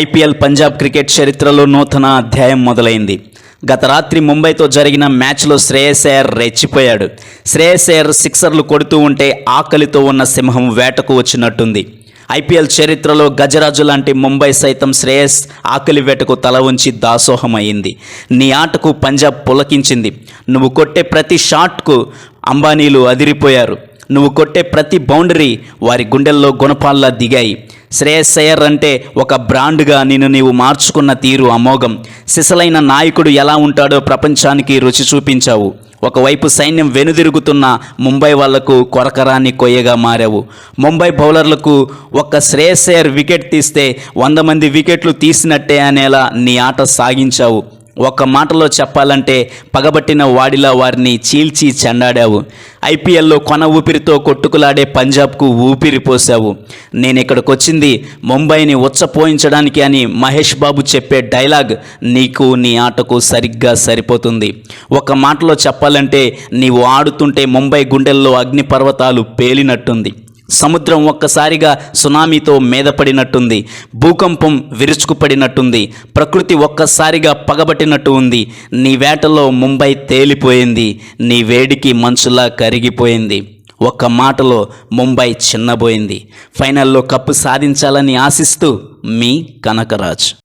IPL Punjab cricket చరిత్రలో నూతన అధ్యాయం మొదలైంది. గత రాత్రి ముంబైతో జరిగిన మ్యాచ్లో శ్రేయస్ అయ్యర్ రెచ్చిపోయాడు. శ్రేయస్ అయ్యర్ సిక్సర్లు కొడుతూ ఉంటే ఆకలితో ఉన్న సింహం వేటకు వచ్చినట్టుంది. ఐపీఎల్ చరిత్రలో గజరాజు లాంటి ముంబై సైతం శ్రేయస్ ఆకలి వేటకు తల ఉంచి దాసోహమైంది నీ ఆటకు పంజాబ్ పులకించింది. నువ్వు కొట్టే ప్రతి షాట్కు అంబానీలు అదిరిపోయారు. నువ్వు కొట్టే ప్రతి బౌండరీ వారి గుండెల్లో గుణపాల్లా దిగాయి. శ్రేయస్ అయ్యర్ అంటే ఒక బ్రాండ్గా నిన్ను నీవు మార్చుకున్న తీరు అమోఘం. సిసలైన నాయకుడు ఎలా ఉంటాడో ప్రపంచానికి రుచి చూపించావు. ఒకవైపు సైన్యం వెనుదిరుగుతున్న ముంబై వాళ్ళకు కొరకరాన్ని కొయ్యగా మారావు. ముంబై బౌలర్లకు ఒక్క శ్రేయస్ అయ్యర్ వికెట్ తీస్తే వంద మంది వికెట్లు తీసినట్టే అనేలా నీ ఆట సాగించావు. ఒక్క మాటలో చెప్పాలంటే పగబట్టిన వాడిలా వారిని చీల్చి చెండాడావు. ఐపీఎల్లో కొన ఊపిరితో కొట్టుకులాడే పంజాబ్కు ఊపిరి పోసావు నేను ఇక్కడికి వచ్చింది ముంబైని ఉచ్చపోయించడానికి అని మహేష్ బాబు చెప్పే డైలాగ్ నీకు నీ ఆటకు సరిగ్గా సరిపోతుంది. ఒక మాటలో చెప్పాలంటే నీవు ఆడుతుంటే ముంబై గుండెల్లో అగ్నిపర్వతాలు పేలినట్టుంది. సముద్రం ఒక్కసారిగా సునామీతో మీదపడినట్టుంది భూకంపం విరుచుకుపడినట్టుంది ప్రకృతి ఒక్కసారిగా పగబట్టినట్టు ఉంది. నీ వేటలో ముంబై తేలిపోయింది నీ వేడికి మంచులా కరిగిపోయింది. ఒక్క మాటలో ముంబై చిన్నబోయింది. ఫైనల్లో కప్పు సాధించాలని ఆశిస్తూ మీ కనకరాజ్.